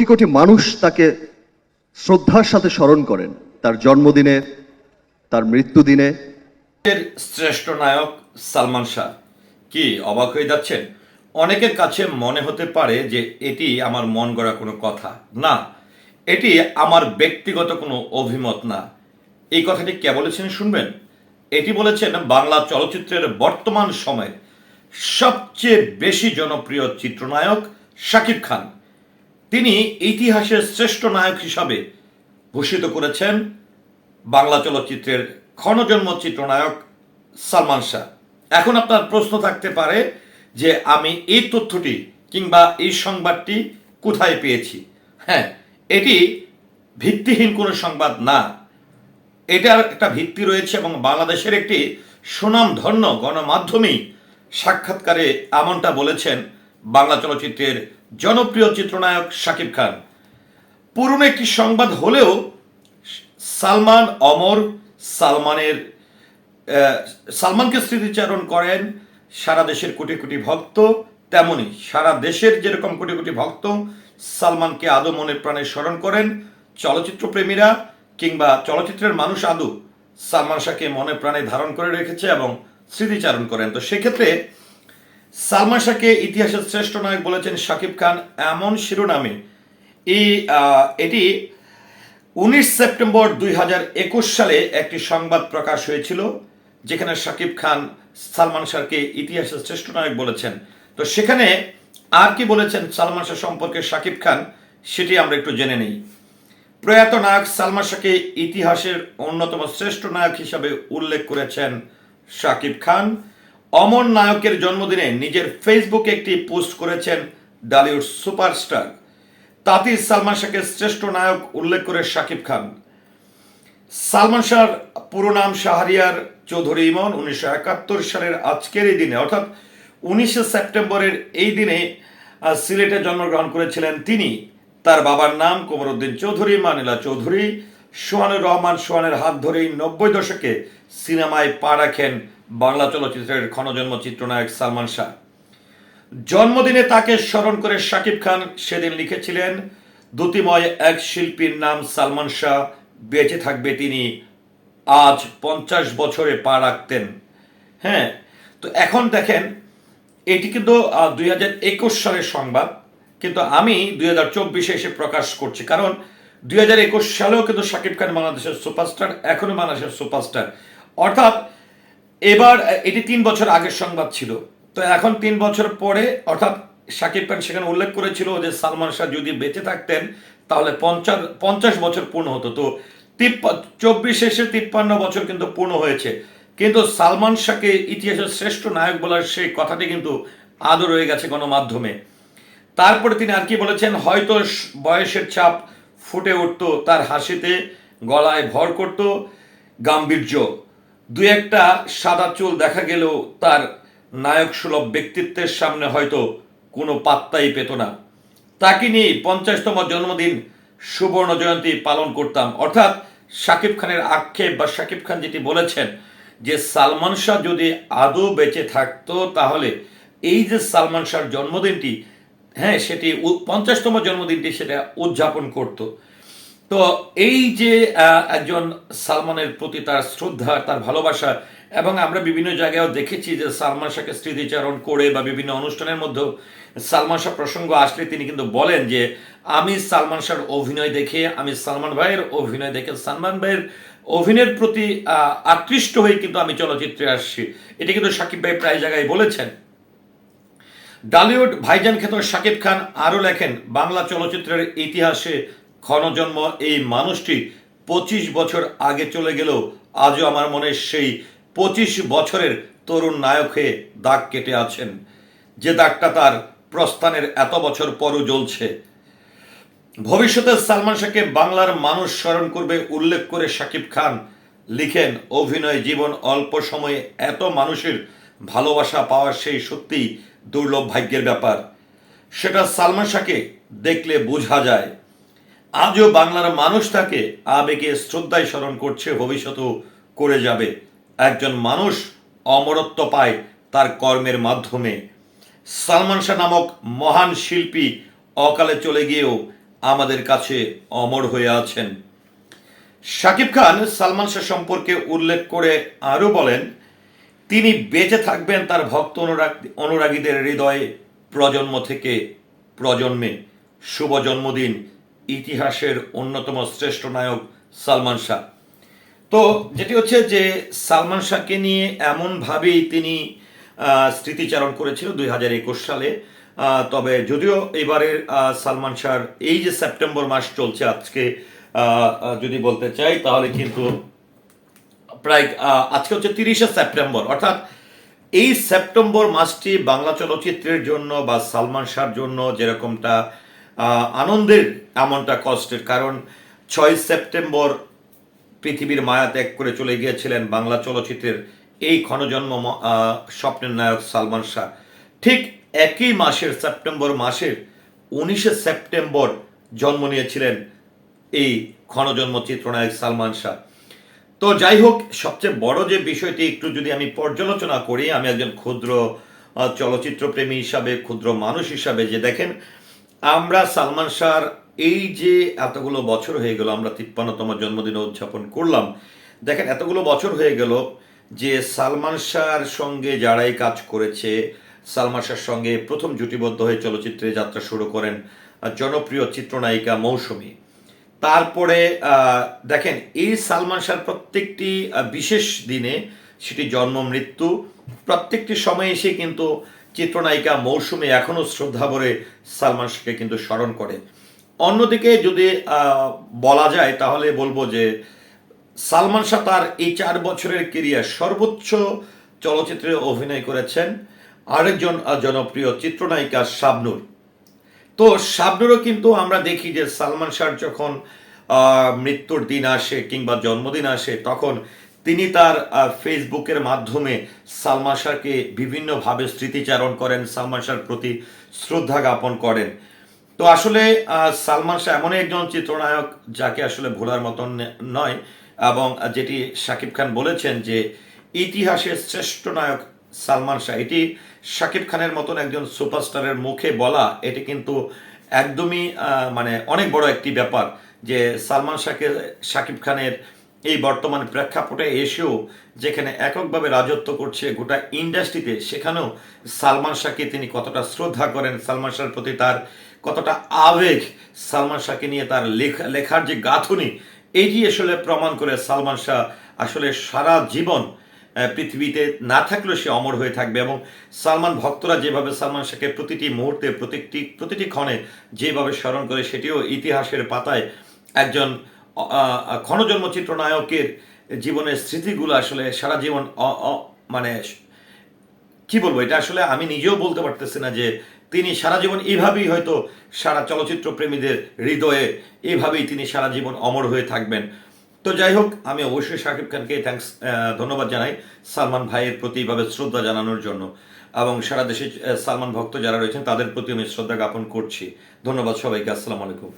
কোটি কোটি মানুষ তাকে শ্রদ্ধার সাথে স্মরণ করেন। তার জন্মদিনে, তার মৃত্যুদিনে। শ্রেষ্ঠ নায়ক সালমান শাহ। কি অবাক হয়ে যাচ্ছেন? অনেকের কাছে মনে হতে পারে যে এটি আমার মন গড়া কোনো কথা। না, এটি আমার ব্যক্তিগত কোনো অভিমত না। এই কথাটি কে বলেছেন শুনবেন? এটি বলেছেন বাংলা চলচ্চিত্রের বর্তমান সময়ে সবচেয়ে বেশি জনপ্রিয় চিত্রনায়ক শাকিব খান। তিনি ইতিহাসের শ্রেষ্ঠ নায়ক হিসাবে ভূষিত করেছেন বাংলা চলচ্চিত্রের ক্ষণজন্ম চিত্রনায়ক সালমান শাহ। এখন আপনার প্রশ্ন থাকতে পারে যে আমি এই তথ্যটি কিংবা এই সংবাদটি কোথায় পেয়েছি? হ্যাঁ এটি ভিত্তিহীন কোনো সংবাদ না। এটার একটা ভিত্তি রয়েছে এবং বাংলাদেশের একটি সুনামধন্য গণমাধ্যমেই সাক্ষাৎকারে এমনটা বলেছেন বাংলা চলচ্চিত্রের জনপ্রিয় চিত্রনায়ক শাকিব খান। পুরনো একটি সংবাদ হলেও সালমান অমর সালমানের সালমানকে স্মৃতিচারণ করেন সারা দেশের কোটি কোটি ভক্ত, তেমনি সারা দেশের যেরকম কোটি কোটি ভক্ত সালমানকে আদৌ মনে প্রাণে স্মরণ করেন চলচ্চিত্র প্রেমীরা কিংবা চলচ্চিত্রের মানুষ আদৌ সালমান শাহকে মনে প্রাণে ধারণ করে রেখেছে এবং স্মৃতিচারণ করেন। তো সেক্ষেত্রে সালমান শাহকে ইতিহাসের শ্রেষ্ঠ নায়ক বলেছেন শাকিব খান এমন শিরোনামে। এই এটি উনিশ সেপ্টেম্বর দুই হাজার একুশ সালে একটি সংবাদ প্রকাশ হয়েছিল, যেখানে শাকিব খান সালমান শাহকে ইতিহাসের শ্রেষ্ঠ নায়ক বলেছেন। তো সেখানে আর কি বলেছেন সালমান শাহ সম্পর্কে শাকিব খান, সেটি আমরা একটু জেনে নেই। প্রয়াত নায়ক সালমান শাহকে ইতিহাসের অন্যতম শ্রেষ্ঠ নায়ক হিসাবে উল্লেখ করেছেন শাকিব খান। অমর নায়কের জন্মদিনে নিজের ফেসবুকে একটি পোস্ট করেছেন ডালিউড সুপারস্টার। তাঁতি সালমান শাহকে শ্রেষ্ঠ নায়ক উল্লেখ করে শাকিব খান। সালমান শাহর পুরো নাম শাহরিয়ার চৌধুরী ইমন উনিশশো একাত্তর সালের আজকের এই দিনে, অর্থাৎ উনিশে সেপ্টেম্বরের এই দিনে সিলেটে জন্মগ্রহণ করেছিলেন তিনি। তার বাবার নাম কোমরউদ্দিন চৌধুরী, মানিলা চৌধুরী। সোহানুর রহমান সোহানের হাত ধরেই নব্বই দশকে সিনেমায় পা রাখেন বাংলা চলচ্চিত্রের ক্ষণজন্ম চিত্রনায়ক সালমান শাহ। জন্মদিনে তাকে স্মরণ করে শাকিব খান সেদিন লিখেছিলেন দ্যুতিময় এক শিল্পীর নাম সালমান শাহ, বেঁচে থাকবে তিনি, আজ পঞ্চাশ বছরে পা রাখতেন। হ্যাঁ তো এখন দেখেন, এটি কিন্তু দুই হাজার একুশ সালের সংবাদ, কিন্তু আমি দুই হাজার চব্বিশে এসে প্রকাশ করছি। কারণ দুই হাজার একুশ সালেও কিন্তু শাকিব খান বাংলাদেশের সুপারস্টার, এখনও বাংলাদেশের সুপারস্টার। অর্থাৎ এবার এটি তিন বছর আগের সংবাদ ছিল। তো এখন তিন বছর পরে, অর্থাৎ শাকিব খান সেখানে উল্লেখ করেছিল যে সালমান শাহ যদি বেঁচে থাকতেন, তাহলে পঞ্চাশ পঞ্চাশ বছর পূর্ণ হতো। তো চব্বিশ শেষে তিপ্পান্ন বছর কিন্তু পূর্ণ হয়েছে। কিন্তু সালমান শাহকে ইতিহাসের শ্রেষ্ঠ নায়ক বলার সেই কথাটি কিন্তু আদৌ রয়ে গেছে গণমাধ্যমে তারপরে তিনি আর কি বলেছেন, হয়তো বয়সের ছাপ ফুটে উঠতো, তার হাসিতে গলায় ভর করত, গাম্ভীর্য। দু একটা সাদা চুল দেখা গেলেও তার নায়ক সুলভ ব্যক্তিত্বের সামনে হয়তো কোনো পাত্তাই পেত না। তাকে নিয়ে পঞ্চাশতম জন্মদিন সুবর্ণ জয়ন্তী পালন করতাম। অর্থাৎ শাকিব খানের আক্ষেপ বা শাকিব খান যেটি বলেছেন যে সালমান শাহ যদি আদৌ বেঁচে থাকতো তাহলে এই যে সালমান শাহর জন্মদিনটি হ্যাঁ সেটি পঞ্চাশতম জন্মদিনটি সেটা উদযাপন করতো। তো এই যে একজন সালমানের প্রতি তার শ্রদ্ধা, তার ভালোবাসা, এবং আমরা বিভিন্ন জায়গায়ও দেখেছি যে সালমান শাহকে স্মৃতিচারণ করে বা বিভিন্ন অনুষ্ঠানের মধ্যেও সালমান শাহ প্রসঙ্গ আসলে তিনি কিন্তু বলেন যে, আমি সালমান শাহর অভিনয় দেখে, আমি সালমান ভাইয়ের অভিনয় দেখে, সালমান ভাইয়ের অভিনয়ের প্রতি আকৃষ্ট হয়ে কিন্তু আমি চলচ্চিত্রে আসছি। এটি কিন্তু সাকিব ভাই প্রায় জায়গায় বলেছেন। ডালিউড ভাইজান খ্যাত শাকিব খান আরও লেখেন, বাংলা চলচ্চিত্রের ইতিহাসে ক্ষণজন্ম এই মানুষটি পঁচিশ বছর আগে চলে গেলেও আজও আমার মনে সেই পঁচিশ বছরের তরুণ নায়ক হয়ে দাগ কেটে আছেন। যে দাগটা তার প্রস্থানের এত বছর পরও জ্বলছে। ভবিষ্যতে সালমান শাহকে বাংলার মানুষ স্মরণ করবে উল্লেখ করে শাকিব খান লিখেন, অভিনয় জীবন অল্প সময়ে এত মানুষের ভালোবাসা পাওয়া সেই সত্যিই দুর্লভ ভাগ্যের ব্যাপার। সেটা সালমান শাহকে দেখলে বোঝা যায়। আজও বাংলার মানুষ তাকে আবেগে শ্রদ্ধায় স্মরণ করছে, ভবিষ্যতেও করে যাবে। একজন মানুষ অমরত্ব পায় তার কর্মের মাধ্যমে। সালমান শাহ নামক মহান শিল্পী অকালে চলে গিয়েও আমাদের কাছে অমর হয়ে আছেন। শাকিব খান সালমান শাহ সম্পর্কে উল্লেখ করে আরও বলেন, তিনি বেঁচে থাকবেন তার ভক্ত অনুরাগ, অনুরাগীদের হৃদয়ে প্রজন্ম থেকে প্রজন্মে। শুভ জন্মদিন ইতিহাসের অন্যতম শ্রেষ্ঠ নায়ক সালমান শাহ। তো যেটি হচ্ছে যে সালমান শাহকে নিয়ে এমনভাবেই তিনি স্মৃতিচারণ করেছিল দুই হাজার একুশ সালে। তবে যদিও এবারের সালমান শাহর এই যে সেপ্টেম্বর মাস চলছে আজকে যদি বলতে চাই তাহলে কিন্তু প্রায় আজকে হচ্ছে তিরিশে সেপ্টেম্বর। অর্থাৎ এই সেপ্টেম্বর মাসটি বাংলা চলচ্চিত্রের জন্য বা সালমান শাহর জন্য যেরকমটা আনন্দের এমনটা কষ্টের, কারণ ছয় সেপ্টেম্বর পৃথিবীর মায়া ত্যাগ করে চলে গিয়েছিলেন বাংলা চলচ্চিত্রের এই ক্ষণজন্ম স্বপ্নের নায়ক সালমান শাহ। ঠিক একই মাসের সেপ্টেম্বর মাসের উনিশে সেপ্টেম্বর জন্ম নিয়েছিলেন এই ক্ষণজন্ম চিত্রনায়ক সালমান শাহ। তো যাই হোক, সবচেয়ে বড় যে বিষয়টি একটু যদি আমি পর্যালোচনা করি, আমি একজন ক্ষুদ্র চলচ্চিত্র প্রেমী হিসাবে, ক্ষুদ্র মানুষ হিসাবে যে দেখেন আমরা সালমান শাহর এই যে এতগুলো বছর হয়ে গেল, আমরা তিপ্পান্নতম জন্মদিন উদযাপন করলাম। দেখেন, এতগুলো বছর হয়ে গেল যে সালমান শাহর সঙ্গে যারাই কাজ করেছে, সালমান শাহর সঙ্গে প্রথম জুটিবদ্ধ হয়ে চলচ্চিত্রে যাত্রা শুরু করেন জনপ্রিয় চিত্রনায়িকা মৌসুমী। তারপরে দেখেন, এই সালমান শাহর প্রত্যেকটি বিশেষ দিনে সেটি জন্ম, মৃত্যু, প্রত্যেকটি সময়ে এসে কিন্তু চিত্রনায়িকা মৌসুমে এখনও শ্রদ্ধা ভরে সালমান শাহকে কিন্তু স্মরণ করে। অন্যদিকে যদি বলা যায়, তাহলে বলব যে সালমান শাহ তার এই চার বছরের কেরিয়ার সর্বোচ্চ চলচ্চিত্রে অভিনয় করেছেন। আরেকজন জনপ্রিয় চিত্রনায়িকা শাবনুর। তো শাবনুরও কিন্তু আমরা দেখি যে সালমান শাহর যখন মৃত্যুর দিন আসে কিংবা জন্মদিন আসে, তখন তিনি তার ফেসবুকের মাধ্যমে সালমান শাহকে বিভিন্নভাবে স্মৃতিচারণ করেন সালমান শাহর প্রতি শ্রদ্ধা জ্ঞাপন করেন। তো আসলে সালমান শাহ এমন একজন চিত্রনায়ক যাকে আসলে ভোলার মতন নয় এবং যেটি শাকিব খান বলেছেন যে ইতিহাসের শ্রেষ্ঠ নায়ক সালমান শাহ। এটি শাকিব খানের মতন একজন সুপারস্টারের মুখে বলা, এটি কিন্তু একদমই মানে অনেক বড় একটি ব্যাপার যে সালমান শাহকে, শাকিব খানের এই বর্তমান প্রেক্ষাপটে এসেও যেখানে এককভাবে রাজত্ব করছে গোটা ইন্ডাস্ট্রিতে, সেখানেও সালমান শাহকে তিনি কতটা শ্রদ্ধা করেন, সালমান শাহর প্রতি তার কতটা আবেগ, সালমান শাহকে নিয়ে তার লেখা লেখার যে গাঁথনি, এটি আসলে প্রমাণ করে সালমান শাহ আসলে সারা জীবন পৃথিবীতে না থাকলেও সে অমর হয়ে থাকবে এবং সালমান ভক্তরা যেভাবে সালমান শাহকে প্রতিটি মুহূর্তে, প্রতিটি প্রতিটি ক্ষণে যেভাবে স্মরণ করে, সেটিও ইতিহাসের পাতায় একজন ক্ষণজন্ম চিত্রনায়কের জীবনের স্মৃতিগুলো আসলে সারা জীবন মানে কি বলব, এটা আসলে আমি নিজেও বলতে পারতেছি না যে তিনি সারা জীবন এইভাবেই হয়তো সারা চলচ্চিত্র প্রেমীদের হৃদয়ে এইভাবেই তিনি সারা জীবন অমর হয়ে থাকবেন। তো যাই হোক, আমি অবশ্যই শাকিব খানকে থ্যাঙ্কস ধন্যবাদ জানাই সালমান ভাইয়ের প্রতি এইভাবে শ্রদ্ধা জানানোর জন্য। এবং সারা দেশে সালমান ভক্ত যারা রয়েছেন, তাদের প্রতি আমি শ্রদ্ধা জ্ঞাপন করছি। ধন্যবাদ সবাইকে, আসসালামু আলাইকুম।